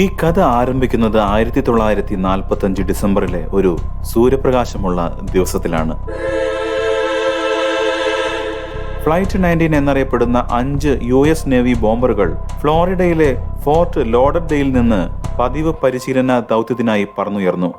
ഈ കഥ ആരംഭിക്കുന്നത് ആയിരത്തി തൊള്ളായിരത്തി നാൽപ്പത്തി അഞ്ച് ഡിസംബറിലെ ഒരു സൂര്യപ്രകാശമുള്ള ദിവസത്തിലാണ്. ഫ്ലൈറ്റ് നയന്റീൻ എന്നറിയപ്പെടുന്ന അഞ്ച് യു എസ് നേവി ബോംബറുകൾ ഫ്ലോറിഡയിലെ ഫോർട്ട് ലോഡർഡയിൽ നിന്ന് പതിവ് പരിശീലന ദൗത്യത്തിനായി പറന്നുയർന്നു.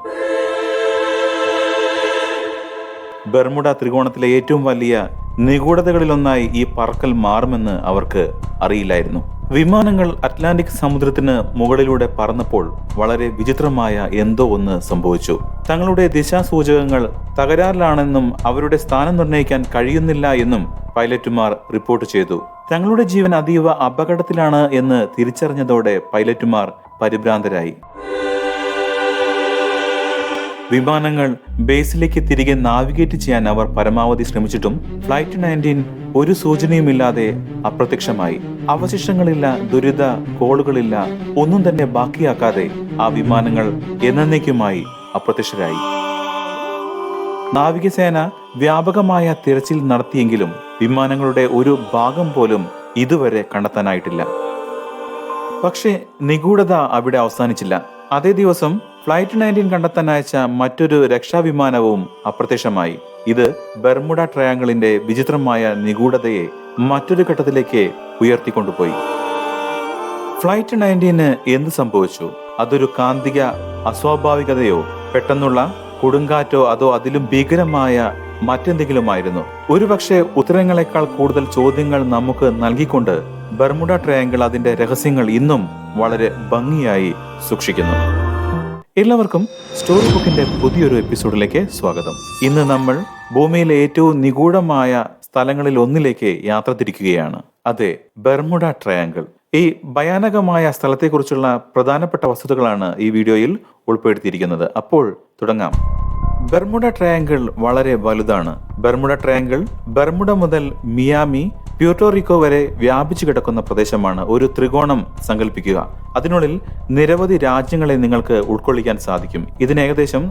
ബെർമുഡ ത്രികോണത്തിലെ ഏറ്റവും വലിയ നിഗൂഢതകളിലൊന്നായി ഈ പറക്കൽ മാറുമെന്ന് അവർക്ക് അറിയില്ലായിരുന്നു. വിമാനങ്ങൾ അറ്റ്ലാന്റിക് സമുദ്രത്തിന് മുകളിലൂടെ പറന്നപ്പോൾ വളരെ വിചിത്രമായ എന്തോ ഒന്ന് സംഭവിച്ചു. തങ്ങളുടെ ദിശാസൂചകങ്ങൾ തകരാറിലാണെന്നും അവരുടെ സ്ഥാനം നിർണയിക്കാൻ കഴിയുന്നില്ല എന്നും പൈലറ്റുമാർ റിപ്പോർട്ട് ചെയ്തു. തങ്ങളുടെ ജീവൻ അതീവ അപകടത്തിലാണ് എന്ന് തിരിച്ചറിഞ്ഞതോടെ പൈലറ്റുമാർ പരിഭ്രാന്തരായി. വിമാനങ്ങൾ ബേസിലേക്ക് തിരികെ നാവിഗേറ്റ് ചെയ്യാൻ അവർ പരമാവധി ശ്രമിച്ചിട്ടും ഫ്ലൈറ്റ് നയന്റീൻ ഒരു സൂചനയുമില്ലാതെ അപ്രത്യക്ഷമായി. അവശിഷ്ടങ്ങളില്ല ദുരിത കോളുകളില്ല ഒന്നും തന്നെ ബാക്കിയാക്കാതെ ആ വിമാനങ്ങൾ എന്നേക്കുമായി അപ്രത്യക്ഷരായി. നാവികസേന വ്യാപകമായ തിരച്ചിൽ നടത്തിയെങ്കിലും വിമാനങ്ങളുടെ ഒരു ഭാഗം പോലും ഇതുവരെ കണ്ടെത്താനായിട്ടില്ല. പക്ഷേ നിഗൂഢത അവിടെ അവസാനിച്ചില്ല. അതേ ദിവസം ഫ്ലൈറ്റ് നയന്റീൻ കണ്ടെത്താൻ അയച്ച മറ്റൊരു രക്ഷാവിമാനവും അപ്രത്യക്ഷമായി. ഇത് ബർമുഡ ട്രയാങ്കിളിന്റെ വിചിത്രമായ നിഗൂഢതയെ മറ്റൊരു ഘട്ടത്തിലേക്ക് ഉയർത്തിക്കൊണ്ടുപോയി. ഫ്ലൈറ്റ് നയന്റീന് എന്ത് സംഭവിച്ചു? അതൊരു കാന്തിക അസ്വാഭാവികതയോ പെട്ടെന്നുള്ള കൊടുങ്കാറ്റോ അതോ അതിലും ഭീകരമായ മറ്റെന്തെങ്കിലുമായിരുന്നു? ഒരുപക്ഷെ ഉത്തരങ്ങളെക്കാൾ കൂടുതൽ ചോദ്യങ്ങൾ നമുക്ക് നൽകിക്കൊണ്ട് ബർമുഡ ട്രയാങ്കിൾ അതിന്റെ രഹസ്യങ്ങൾ ഇന്നും വളരെ ഭംഗിയായി സൂക്ഷിക്കുന്നു. എല്ലാവർക്കും സ്റ്റോറി ബുക്കിന്റെ പുതിയൊരു എപ്പിസോഡിലേക്ക് സ്വാഗതം. ഇന്ന് നമ്മൾ ഭൂമിയിലെ ഏറ്റവും നിഗൂഢമായ സ്ഥലങ്ങളിൽ ഒന്നിലേക്ക് യാത്ര തിരിക്കുകയാണ്. അതെ ബെർമുഡ ട്രയാങ്കിൾ ഈ ഭയാനകമായ സ്ഥലത്തെക്കുറിച്ചുള്ള പ്രധാനപ്പെട്ട വസ്തുതകളാണ് ഈ വീഡിയോയിൽ ഉൾപ്പെടുത്തിയിരിക്കുന്നത്. അപ്പോൾ തുടങ്ങാം. ബെർമുഡ ട്രയാങ്കിൾ വളരെ വലുതാണ്. ബെർമുഡ ട്രയാങ്കിൾ ബെർമുഡ മുതൽ മിയാമി പ്യൂട്ടോറിക്കോ വരെ വ്യാപിച്ചു കിടക്കുന്ന പ്രദേശമാണ് ഒരു ത്രികോണം സങ്കല്പിക്കുക അതിനുള്ളിൽ നിരവധി രാജ്യങ്ങളെ നിങ്ങൾക്ക് ഉൾക്കൊള്ളിക്കാൻ സാധിക്കും. ഇതിന് ഏകദേശം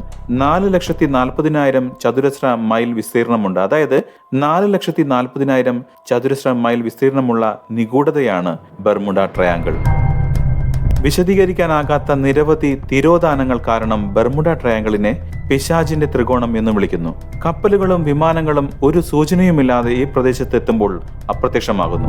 നാല് ലക്ഷത്തി നാൽപ്പതിനായിരം ചതുരശ്ര മൈൽ വിസ്തീർണമുണ്ട്. അതായത് നാല് ലക്ഷത്തി നാൽപ്പതിനായിരം ചതുരശ്ര മൈൽ വിസ്തീർണമുള്ള നിഗൂഢതയാണ് ബർമുഡ ട്രയാങ്കിൾ. വിശദീകരിക്കാനാകാത്ത നിരവധി തിരോധാനങ്ങൾ കാരണം ബർമുഡ ട്രയാങ്കിളിനെ പിശാജിന്റെ ത്രികോണം എന്ന് വിളിക്കുന്നു. കപ്പലുകളും വിമാനങ്ങളും ഒരു സൂചനയുമില്ലാതെ ഈ പ്രദേശത്ത് എത്തുമ്പോൾ അപ്രത്യക്ഷമാകുന്നു.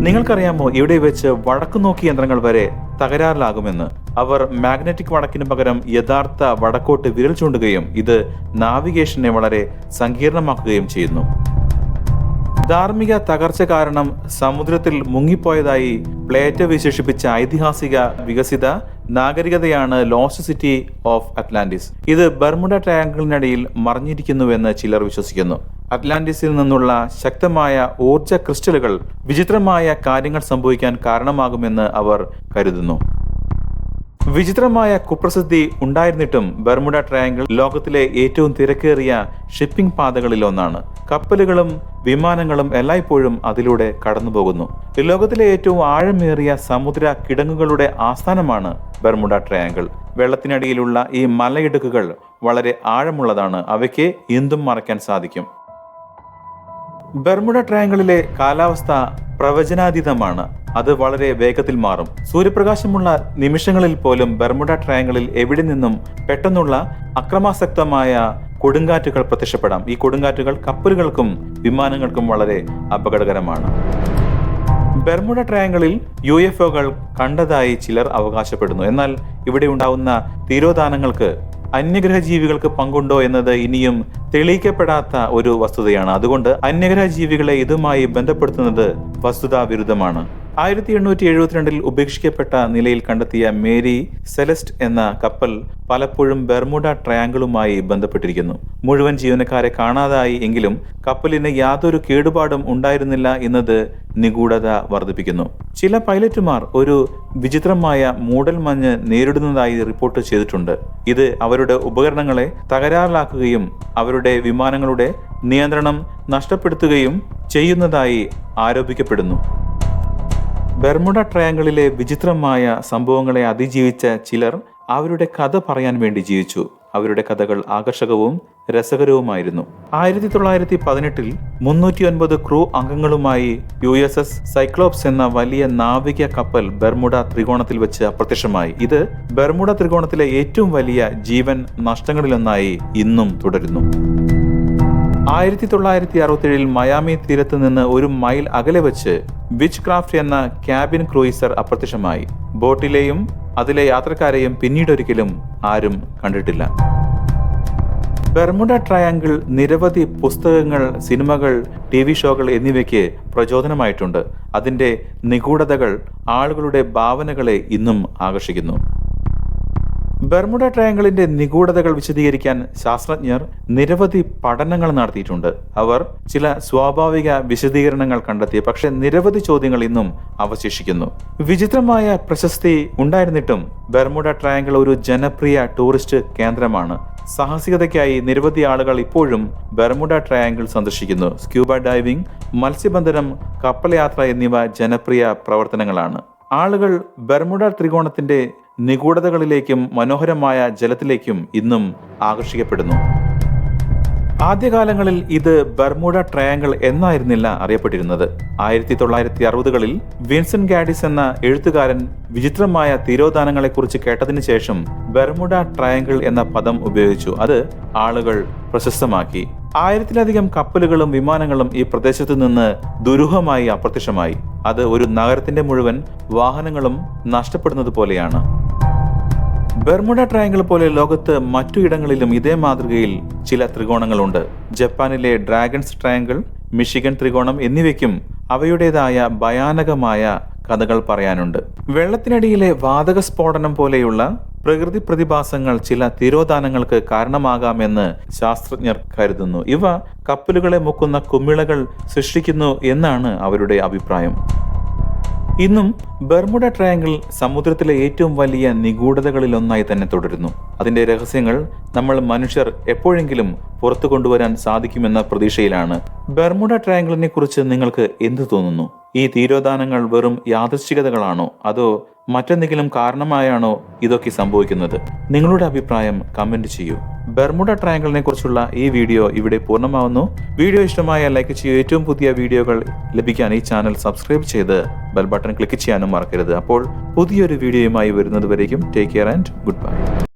നിങ്ങൾക്കറിയാമോ ഇവിടെ വെച്ച് വടക്കു നോക്കി യന്ത്രങ്ങൾ വരെ തകരാറിലാകുമെന്ന്. അവർ മാഗ്നറ്റിക് വടക്കിന് പകരം യഥാർത്ഥ വടക്കോട്ട് വിരൽ ചൂണ്ടുകയും ഇത് നാവിഗേഷനെ വളരെ സങ്കീർണമാക്കുകയും ചെയ്യുന്നു. ധാർമ്മിക തകർച്ച കാരണം സമുദ്രത്തിൽ മുങ്ങിപ്പോയതായി പ്ലേറ്റ വിശേഷിപ്പിച്ച ഐതിഹാസിക വികസിത നാഗരികതയാണ് ലോസ്റ്റ് സിറ്റി ഓഫ് അറ്റ്ലാന്റിസ്. ഇത് ബർമുഡ ട്രയാങ്കിളിനിടയിൽ മറിഞ്ഞിരിക്കുന്നുവെന്ന് ചിലർ വിശ്വസിക്കുന്നു. അറ്റ്ലാന്റിസിൽ നിന്നുള്ള ശക്തമായ ഊർജ ക്രിസ്റ്റലുകൾ വിചിത്രമായ കാര്യങ്ങൾ സംഭവിക്കാൻ കാരണമാകുമെന്ന് അവർ കരുതുന്നു. വിചിത്രമായ കുപ്രസിദ്ധി ഉണ്ടായിരുന്നിട്ടും ബർമുഡ ട്രയാങ്കിൾ ലോകത്തിലെ ഏറ്റവും തിരക്കേറിയ ഷിപ്പിംഗ് പാതകളിൽ ഒന്നാണ് കപ്പലുകളും വിമാനങ്ങളും എല്ലായ്പ്പോഴും അതിലൂടെ കടന്നുപോകുന്നു. ലോകത്തിലെ ഏറ്റവും ആഴമേറിയ സമുദ്ര കിടങ്ങുകളുടെ ആസ്ഥാനമാണ് ബർമുഡ ട്രയാങ്കിൾ. വെള്ളത്തിനടിയിലുള്ള ഈ മലയിടുക്കുകൾ വളരെ ആഴമുള്ളതാണ്. അവയ്ക്ക് എന്തും മറയ്ക്കാൻ സാധിക്കും. ബർമുഡ ട്രയാങ്കിളിലെ കാലാവസ്ഥ പ്രവചനാതീതമാണ്. അത് വളരെ വേഗത്തിൽ മാറും. സൂര്യപ്രകാശമുള്ള നിമിഷങ്ങളിൽ പോലും ബർമുഡ ട്രയാങ്കിളിൽ എവിടെ നിന്നും പെട്ടെന്നുള്ള അക്രമാസക്തമായ കൊടുങ്കാറ്റുകൾ പ്രത്യക്ഷപ്പെടാം. ഈ കൊടുങ്കാറ്റുകൾ കപ്പലുകൾക്കും വിമാനങ്ങൾക്കും വളരെ അപകടകരമാണ്. ബർമുഡ ട്രയാങ്കിളിൽ യു എഫ് ഒകൾ കണ്ടതായി ചിലർ അവകാശപ്പെടുന്നു. എന്നാൽ ഇവിടെ ഉണ്ടാവുന്ന തീരോധാനങ്ങൾക്ക് അന്യഗ്രഹ ജീവികൾക്ക് പങ്കുണ്ടോ എന്നത് ഇനിയും തെളിയിക്കപ്പെടാത്ത ഒരു വസ്തുതയാണ്. അതുകൊണ്ട് അന്യഗ്രഹ ജീവികളെ ഇതുമായി ബന്ധപ്പെടുത്തുന്നത് വസ്തുതാ വിരുദ്ധമാണ് ആയിരത്തി എണ്ണൂറ്റി എഴുപത്തിരണ്ടിൽ ഉപേക്ഷിക്കപ്പെട്ട നിലയിൽ കണ്ടെത്തിയ മേരി സെലസ്റ്റ് എന്ന കപ്പൽ പലപ്പോഴും ബെർമുഡ ട്രയാങ്കിളുമായി ബന്ധപ്പെട്ടിരിക്കുന്നു. മുഴുവൻ ജീവനക്കാരെ കാണാതായി എങ്കിലും കപ്പലിന് യാതൊരു കേടുപാടും ഉണ്ടായിരുന്നില്ല എന്നത് നിഗൂഢത വർദ്ധിപ്പിക്കുന്നു. ചില പൈലറ്റുമാർ ഒരു വിചിത്രമായ മൂടൽമഞ്ഞ് നേരിടുന്നതായി റിപ്പോർട്ട് ചെയ്തിട്ടുണ്ട്. ഇത് അവരുടെ ഉപകരണങ്ങളെ തകരാറിലാക്കുകയും അവരുടെ വിമാനങ്ങളുടെ നിയന്ത്രണം നഷ്ടപ്പെടുത്തുകയും ചെയ്യുന്നതായി ആരോപിക്കപ്പെടുന്നു. ബെർമുഡ ട്രയാങ്കിളിലെ വിചിത്രമായ സംഭവങ്ങളെ അതിജീവിച്ച ചിലർ അവരുടെ കഥ പറയാൻ വേണ്ടി ജീവിച്ചു. അവരുടെ കഥകൾ ആകർഷകവും രസകരവുമായിരുന്നു. ആയിരത്തി തൊള്ളായിരത്തി പതിനെട്ടിൽ മുന്നൂറ്റി ഒൻപത് ക്രൂ അംഗങ്ങളുമായി യു എസ് എസ് സൈക്ലോപ്സ് എന്ന വലിയ നാവിക കപ്പൽ ബെർമുഡ ത്രികോണത്തിൽ വെച്ച് അപ്രത്യക്ഷമായി. ഇത് ബെർമുഡ ത്രികോണത്തിലെ ഏറ്റവും വലിയ ജീവൻ നഷ്ടങ്ങളിലൊന്നായി ഇന്നും തുടരുന്നു. ആയിരത്തി തൊള്ളായിരത്തി അറുപത്തിയേഴിൽ മയാമി തീരത്ത് നിന്ന് ഒരു മൈൽ അകലെ വെച്ച് വിച്ച് ക്രാഫ്റ്റ് എന്ന ക്യാബിൻ ക്രൂയിസർ അപ്രത്യക്ഷമായി. ബോട്ടിലെയും അതിലെ യാത്രക്കാരെയും പിന്നീടൊരിക്കലും ആരും കണ്ടിട്ടില്ല. ബെർമുഡ ട്രയാങ്കിൾ നിരവധി പുസ്തകങ്ങൾ സിനിമകൾ ടി വി ഷോകൾ എന്നിവയ്ക്ക് പ്രചോദനമായിട്ടുണ്ട്. അതിന്റെ നിഗൂഢതകൾ ആളുകളുടെ ഭാവനകളെ ഇന്നും ആകർഷിക്കുന്നു. ബെർമുഡ ട്രയാങ്കിളിന്റെ നിഗൂഢതകൾ വിശദീകരിക്കാൻ ശാസ്ത്രജ്ഞർ നിരവധി പഠനങ്ങൾ നടത്തിയിട്ടുണ്ട്. അവർ ചില സ്വാഭാവിക വിശദീകരണങ്ങൾ കണ്ടെത്തി പക്ഷേ നിരവധി ചോദ്യങ്ങൾ ഇന്നും അവശേഷിക്കുന്നു. വിചിത്രമായ പ്രശസ്തി ഉണ്ടായിരുന്നിട്ടും ബെർമുഡ ട്രയാങ്കിൾ ഒരു ജനപ്രിയ ടൂറിസ്റ്റ് കേന്ദ്രമാണ്. സാഹസികതയ്ക്കായി നിരവധി ആളുകൾ ഇപ്പോഴും ബെർമുഡ ട്രയാങ്കിൾ സന്ദർശിക്കുന്നു. സ്ക്യൂബ ഡൈവിംഗ് മത്സ്യബന്ധനം കപ്പൽ യാത്ര എന്നിവ ജനപ്രിയ പ്രവർത്തനങ്ങളാണ്. ആളുകൾ ബെർമുഡ ത്രികോണത്തിന്റെ നിഗൂഢതകളിലേക്കും മനോഹരമായ ജലത്തിലേക്കും ഇന്നും ആകർഷിക്കപ്പെടുന്നു. ആദ്യകാലങ്ങളിൽ ഇത് ബർമുഡ ട്രയാങ്കിൾ എന്നായിരുന്നില്ല അറിയപ്പെട്ടിരുന്നത്. ആയിരത്തി തൊള്ളായിരത്തി അറുപതുകളിൽ വിൻസെന്റ് ഗാഡിസ് എന്ന എഴുത്തുകാരൻ വിചിത്രമായ തീരോദാനങ്ങളെക്കുറിച്ച് കേട്ടതിനു ശേഷം ബർമുഡ ട്രയാങ്കിൾ എന്ന പദം ഉപയോഗിച്ചു. അത് ആളുകൾ പ്രശസ്തമാക്കി. ആയിരത്തിലധികം കപ്പലുകളും വിമാനങ്ങളും ഈ പ്രദേശത്തു നിന്ന് ദുരൂഹമായി അപ്രത്യക്ഷമായി. അത് ഒരു നഗരത്തിന്റെ മുഴുവൻ വാഹനങ്ങളും നഷ്ടപ്പെടുന്നത് പോലെയാണ്. ബെർമുഡ ട്രയാങ്കിൾ പോലെ ലോകത്ത് മറ്റു ഇടങ്ങളിലും ഇതേ മാതൃകയിൽ ചില ത്രികോണങ്ങളുണ്ട്. ജപ്പാനിലെ ഡ്രാഗൺസ് ട്രയാങ്കിൾ മിഷിഗൻ ത്രികോണം എന്നിവയ്ക്കും അവയുടേതായ ഭയാനകമായ കഥകൾ പറയാനുണ്ട്. വെള്ളത്തിനടിയിലെ വാതക സ്ഫോടനം പോലെയുള്ള പ്രകൃതി പ്രതിഭാസങ്ങൾ ചില തിരോധാനങ്ങൾക്ക് കാരണമാകാമെന്ന് ശാസ്ത്രജ്ഞർ കരുതുന്നു. ഇവ കപ്പലുകളെ മുക്കുന്ന കുമിളകൾ സൃഷ്ടിക്കുന്നു എന്നാണ് അവരുടെ അഭിപ്രായം. ഇന്നും ബർമുഡ ട്രയാങ്കിൾ സമുദ്രത്തിലെ ഏറ്റവും വലിയ നിഗൂഢതകളിലൊന്നായി തന്നെ തുടരുന്നു. അതിന്റെ രഹസ്യങ്ങൾ നമ്മൾ മനുഷ്യർ എപ്പോഴെങ്കിലും പുറത്തു കൊണ്ടുവരാൻ സാധിക്കുമെന്ന പ്രതീക്ഷയിലാണ്. ബർമുഡ ട്രയാങ്കിളിനെ കുറിച്ച് നിങ്ങൾക്ക് എന്തു തോന്നുന്നു? ഈ തീരോദാനങ്ങൾ വെറും യാദൃശ്ചികതകളാണോ? അതോ മറ്റെന്തെങ്കിലും കാരണമായാണോ ഇതൊക്കെ സംഭവിക്കുന്നത്? നിങ്ങളുടെ അഭിപ്രായം കമന്റ് ചെയ്യൂ. ബെർമുഡ ട്രയാങ്കിളിനെ കുറിച്ചുള്ള ഈ വീഡിയോ ഇവിടെ പൂർണമാവുന്നു. വീഡിയോ ഇഷ്ടമായ ലൈക്ക് ചെയ്യൂ. ഏറ്റവും പുതിയ വീഡിയോകൾ ലഭിക്കാൻ ഈ ചാനൽ സബ്സ്ക്രൈബ് ചെയ്ത് ബെൽ ബട്ടൺ ക്ലിക്ക് ചെയ്യാനും മറക്കരുത്. അപ്പോൾ പുതിയൊരു വീഡിയോയുമായി വരുന്നതുവരേക്കും take care and good bye